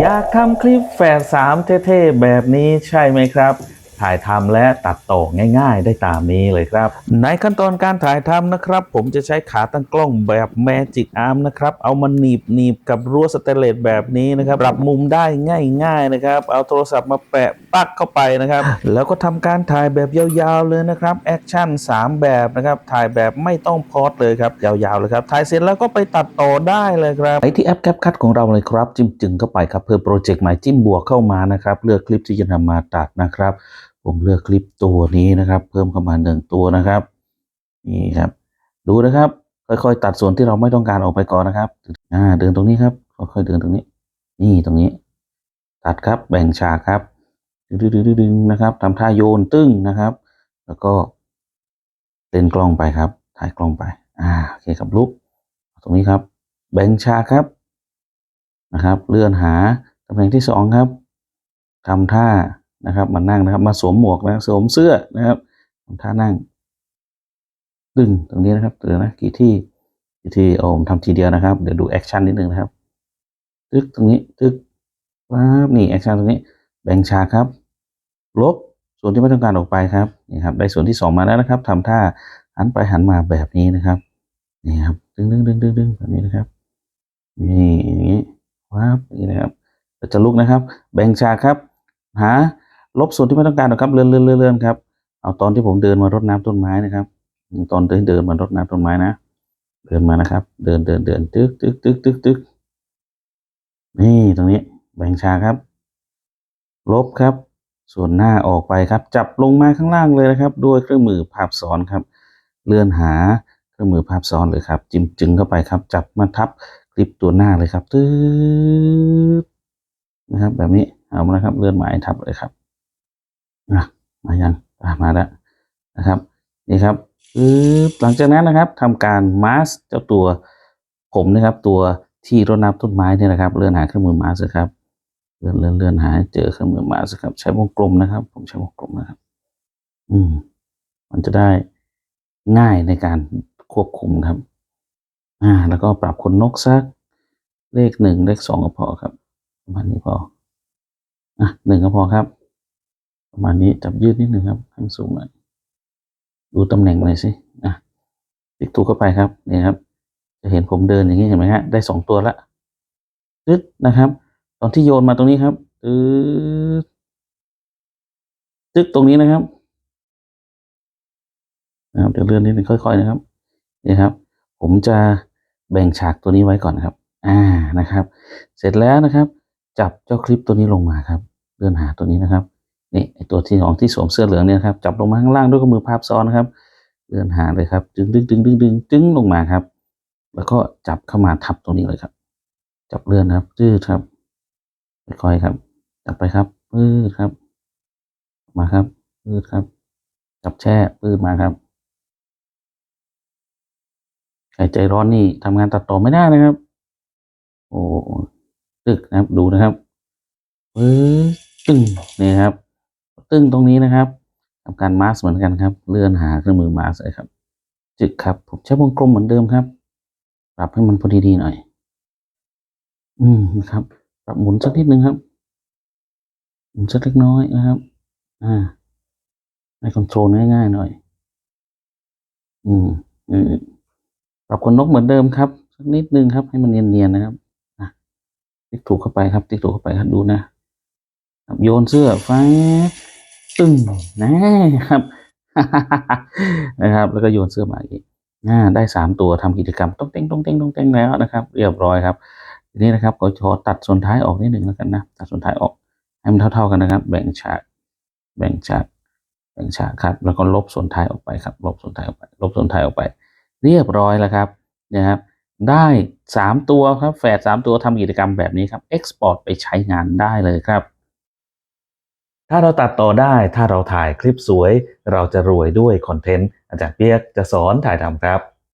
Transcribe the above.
อยากทำคลิปแฝดสามเท่ๆ แบบนี้ใช่ไหมครับ ถ่ายทำและตัดต่อง่าย ๆ ได้ตามนี้เลยครับ ในขั้นตอนการถ่ายทำนะครับ ผมจะใช้ขาตั้งกล้องแบบแมจิกอาร์มนะครับ เอามาหนีบหนีบกับรั้วสเตนเลสแบบนี้นะครับปรับมุมได้ง่าย ๆ นะครับ เอาโทรศัพท์มาแปะ ปักเข้าไปนะครับ แล้วก็ทำการถ่ายแบบยาวๆเลยนะครับแอคชั่น3 แบบนะครับถ่ายแบบไม่ต้องพอดเลยครับยาวๆเลยครับถ่ายเสร็จแล้วก็ไปตัดต่อได้เลยครับไปที่แอปแคปคัทของเราเลยครับ จิ้มจึงเข้าไปครับเพื่อโปรเจกต์ใหม่จิ้มบวกเข้ามานะครับเลือกคลิปที่จะนำมาตัดนะครับ ผมเลือกคลิปตัวนี้นะครับ เพิ่มเข้ามาหนึ่งตัวนะครับนี่ครับ ดูนะครับ ค่อยๆ ตัดส่วนที่เราไม่ต้องการออกไปก่อนนะครับอ่าเดินตรงนี้ครับค่อยๆเดินตรงนี้ นี่ตรงนี้ ตัดครับแบ่งฉากครับ ดึงๆนะครับทำท่าโยนตึ้งนะครับ แล้วก็เล่นกล้องไปครับ ถ่ายกล้องไป อ่าโอเคครับลุกตรงนี้ครับ แบ่งฉากครับนะครับ เลื่อนหาตำแหน่งที่สองครับทำท่านะครับมานั่งนะครับ มาสวมหมวกนะสวมเสื้อนะครับทำท่านั่ง ดึงตรงนี้นะครับเดี๋ยวนะกี่ที่กี่ที่โอ้ผมทำทีเดียวนะครับ เดี๋ยวดูแอคชั่นนิดนึงนะครับ ตึกตรงนี้ตึกว้าบนี่แอคชั่นตรงนี้ แบ่งฉากครับ ลบส่วนที่ไม่ต้องการออกไปครับนี่ครับได้ส่วนที่สองมาแล้วนะครับทำท่าหันไปหันมาแบบนี้นะครับนี่ครับดึงดึงดึงดึงดึงแบบนี้นะครับนี่อย่างนี้ว้าบนี่นะครับจะลุกนะครับ แบ่งฉากครับ หา ลบส่วนที่ไม่ต้องการนะครับเลื่อนเลื่อนเลื่อนครับเอาตอนที่ผมเดินมารดน้ำต้นไม้นะครับ ตอนที่เดินมารดน้ำต้นไม้นะ เดินมานะครับ เดินเดินเดินตึกตึกตึกตึกตึกนี่ตรงนี้ แบ่งฉากครับ ลบครับ ส่วนหน้าออกไปครับ จับลงมาข้างล่างเลยนะครับ ด้วยเครื่องมือภาพซ้อนครับ เลื่อนหาเครื่องมือภาพซ้อนเลยครับ จิ้มจึงเข้าไปครับ จับมาทับคลิปตัวหน้าเลยครับตึ๊ดนะครับ แบบนี้เอามานะครับ เลื่อนหมายทับเลยครับนะมายังมาแล้วนะครับ นี่ครับปึ๊บหลังจากนั้นนะครับทำการมาสเจ้าตัวผมนะครับ ตัวที่รดน้ำต้นไม้เนี่ยนะครับ เลื่อนหาเครื่องมือมาสครับ เลื่อนเลื่อนเลื่อนหาเจอเครื่องมือมาสครับ ใช้วงกลมนะครับ ผมใช้วงกลมนะครับ อืม มันจะได้ง่ายในการควบคุมครับ อ่า แล้วก็ปรับขนนกสัก เลขหนึ่งเลขสองก็พอครับ ประมาณนี้พอ อะหนึ่งก็พอครับ ประมาณนี้จับยืดนิดหนึ่งครับให้มันสูงหน่อยดูตำแหน่งหน่อยสิ อะติ๊กถูกเข้าไปครับ นี่ครับ จะเห็นผมเดินอย่างนี้เห็นไหมฮะ ได้สองตัวละตึ๊ดนะครับ ตอนที่โยนมาตรงนี้ครับตึ๊ดตึ๊ดตรงนี้นะครับนะครับเดี๋ยวเลื่อนนิดนึงค่อย ๆ นะครับนี่ครับ ผมจะแบ่งฉากตัวนี้ไว้ก่อนครับ อ่านะครับ เสร็จแล้วนะครับ จับเจ้าคลิปตัวนี้ลงมาครับ เลื่อนหาตัวนี้นะครับนี่ตัวที่ของที่สวมเสื้อเหลืองเนี่ยครับจับลงมาข้างล่างด้วยข้อมือภาพซ้อนนะครับ เลื่อนหาเลยครับดึงดึงดึงดึงดึงดึงลงมาครับ แล้วก็จับเข้ามาทับตรงนี้เลยครับ จับเลื่อนครับยืดครับ ค่อยๆครับจับไปครับปื้ดครับ มาครับปื้ดครับจับแช่ปื้ดมาครับใครใจร้อนนี่ทำงานตัดต่อไม่ได้นะครับ โอ้ตึกนะครับ ดูนะครับปื้ดตึ้งนี่ครับ ตึ้งตรงนี้นะครับทำการมาสเหมือนกันครับ เลื่อนหาเครื่องมือมาสเลยครับ จึกครับ ผมใช้วงกลมเหมือนเดิมครับ ปรับให้มันพอดีๆหน่อย อืมนะครับ ปรับหมุนสักนิดนึงครับ หมุนสักเล็กน้อยนะครับ อ่าในคอนโทรลง่ายๆหน่อย อืมอืมปรับคนนกเหมือนเดิมครับ สักนิดนึงครับ ให้มันเนียนๆนะครับอะติ๊กถูกเข้าไปครับ ติ๊กถูกเข้าไปครับดูนะครับโยนเสื้อฟ้าตึ้งนะครับ นะครับ แล้วก็โยนเสื้อมาอีกอ่าได้สามตัวทำกิจกรรมต้องเต้งต้องเต้งต้องเต้งแล้วนะครับ เรียบร้อยครับ ทีนี้นะครับก็ขอตัดส่วนท้ายออกนิดหนึ่งแล้วกันนะตัดส่วนท้ายออกให้มันเท่า ๆกันนะครับ แบ่งฉากแบ่งฉากแบ่งฉากครับ แล้วก็ลบส่วนท้ายออกไปครับ ลบส่วนท้ายออกไปลบส่วนท้ายออกไป เรียบร้อยแล้วครับนะครับ ได้สามตัวครับแฝดสามตัวทำกิจกรรมแบบนี้ครับ export ไปใช้งานได้เลยครับ ถ้าเราตัดต่อได้ถ้าเราถ่ายคลิปสวย เราจะรวยด้วยคอนเทนต์อาจารย์เปียกจะสอนถ่ายทำครับ